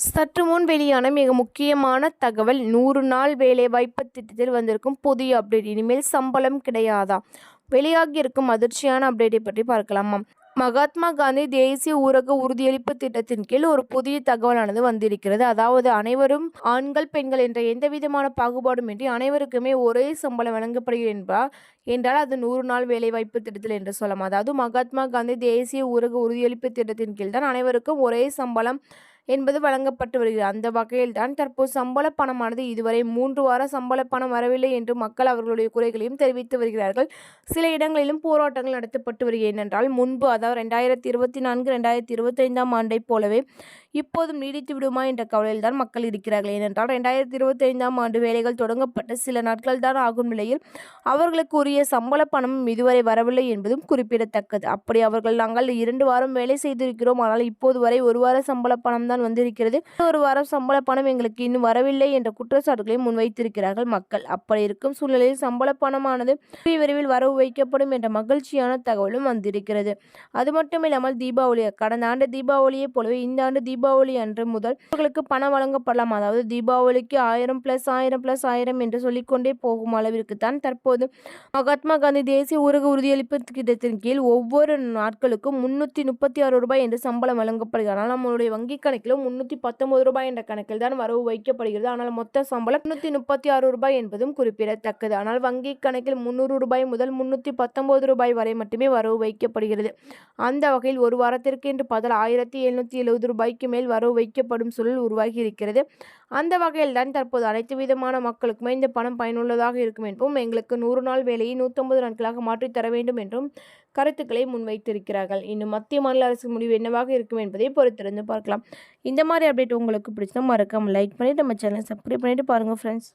சற்று முன் வெளியான மிக முக்கியமான தகவல் நூறு நாள் வேலைவாய்ப்பு திட்டத்தில் வந்திருக்கும் புதிய அப்டேட் இனிமேல் சம்பளம் கிடையாதா? வெளியாகி இருக்கும் அதிர்ச்சியான அப்டேட்டை பற்றி பார்க்கலாமாம் மகாத்மா காந்தி தேசிய ஊரக உறுதியளிப்பு திட்டத்தின் கீழ் ஒரு புதிய தகவலானது வந்திருக்கிறது. அதாவது அனைவரும் ஆண்கள் பெண்கள் என்ற எந்த விதமான பாகுபாடும் இன்றி அனைவருக்குமே ஒரே சம்பளம் வழங்கப்படுகிறது என்பார் என்றால் அது நூறு நாள் வேலைவாய்ப்பு திட்டத்தில் என்று சொல்லலாம். அதாவது மகாத்மா காந்தி தேசிய ஊரக உறுதியளிப்பு திட்டத்தின் கீழ் தான் அனைவருக்கும் ஒரே சம்பளம் என்பது வழங்கப்பட்டு வருகிறது. அந்த வகையில் தான் தற்போது சம்பள பணமானது இதுவரை மூன்று வார சம்பள பணம் வரவில்லை என்று மக்கள் அவர்களுடைய குறைகளையும் தெரிவித்து வருகிறார்கள். சில இடங்களிலும் போராட்டங்கள் நடத்தப்பட்டு வருகிறது. என்றால் முன்பு அதாவது ரெண்டாயிரத்தி இருபத்தி நான்கு ரெண்டாயிரத்தி இருபத்தைந்தாம் ஆண்டைப் போலவே இப்போதும் நீடித்து விடுமா என்ற கவலையில் தான் மக்கள் இருக்கிறார்கள். ஏனென்றால் ரெண்டாயிரத்தி இருபத்தைந்தாம் ஆண்டு வேலைகள் தொடங்கப்பட்ட சில நாட்கள் தான் ஆகும் நிலையில் அவர்களுக்கு உரிய சம்பள பணமும் இதுவரை வரவில்லை என்பதும் குறிப்பிடத்தக்கது. அப்படி அவர்கள் நாங்கள் இரண்டு வாரம் வேலை செய்திருக்கிறோம். ஆனால் இப்போது வரை ஒரு வார சம்பள பணம் தான் வந்திருக்கிறது. ஒரு வாரம் சம்பள பணம் எங்களுக்கு இன்னும் வரவில்லை என்ற குற்றச்சாட்டுகளை முன்வைத்திருக்கிறார்கள் மக்கள். அப்படி இருக்கும் சூழ்நிலையில் சம்பள பணமானது விரைவில் வரவு வைக்கப்படும் என்ற மகிழ்ச்சியான தகவலும் வந்திருக்கிறது. அது மட்டும் இல்லாமல் தீபாவளி கடந்த ஆண்டு தீபாவளியை போலவே இந்த ஆண்டு தீபாவளி அன்று முதல் அவர்களுக்கு பணம் வழங்கப்படலாம். அதாவது தீபாவளிக்கு ஆயிரம் பிளஸ் ஆயிரம் பிளஸ் ஆயிரம் என்று சொல்லிக்கொண்டே போகும் அளவிற்கு தான் தற்போது மகாத்மா காந்தி தேசிய ஊரக உறுதியளிப்பு திட்டத்தின் கீழ் ஒவ்வொரு நாட்களுக்கும் முன்னூற்றி முப்பத்தி ஆறு ரூபாய் என்று சம்பளம் வழங்கப்படுகிறது. ஆனால் நம்மளுடைய வங்கி கணக்கிலும் முன்னூற்றி பத்தொன்பது ரூபாய் என்ற கணக்கில் தான் வரவு வைக்கப்படுகிறது. ஆனால் மொத்த சம்பளம் முன்னூற்றி முப்பத்தி ஆறு ரூபாய் என்பதும் குறிப்பிடத்தக்கது. ஆனால் வங்கி கணக்கில் முன்னூறு ரூபாய் முதல் முன்னூற்றி பத்தொன்பது ரூபாய் வரை மட்டுமே வரவு வைக்கப்படுகிறது. அந்த வகையில் ஒரு வாரத்திற்கு என்று பதில் ஆயிரத்தி எழுநூற்றி எழுபது ரூபாய்க்கு மேல் வரவு வைக்கப்படும் சூழல் உருவாகி இருக்கிறது. அந்த வகையில் தான் தற்போது அனைத்து விதமான மக்களுக்குமே இந்த பணம் பயனுள்ளதாக இருக்கும் என்றும் எங்களுக்கு நூறு நாள் வேலையை நூற்றம்பது நாட்களாக மாற்றித் தர வேண்டும் என்றும் கருத்துக்களை முன்வைத்திருக்கிறார்கள். இன்னும் மத்திய மாநில அரசு முடிவு என்னவாக இருக்கும் என்பதை பொறுத்திருந்து பார்க்கலாம். இந்த மாதிரி அப்டேட் உங்களுக்கு பிடிச்சா மறக்காமல் லைக் பண்ணிவிட்டு நம்ம சேனலை சப்ஸ்கிரைப் பண்ணிவிட்டு பாருங்கள் ஃப்ரெண்ட்ஸ்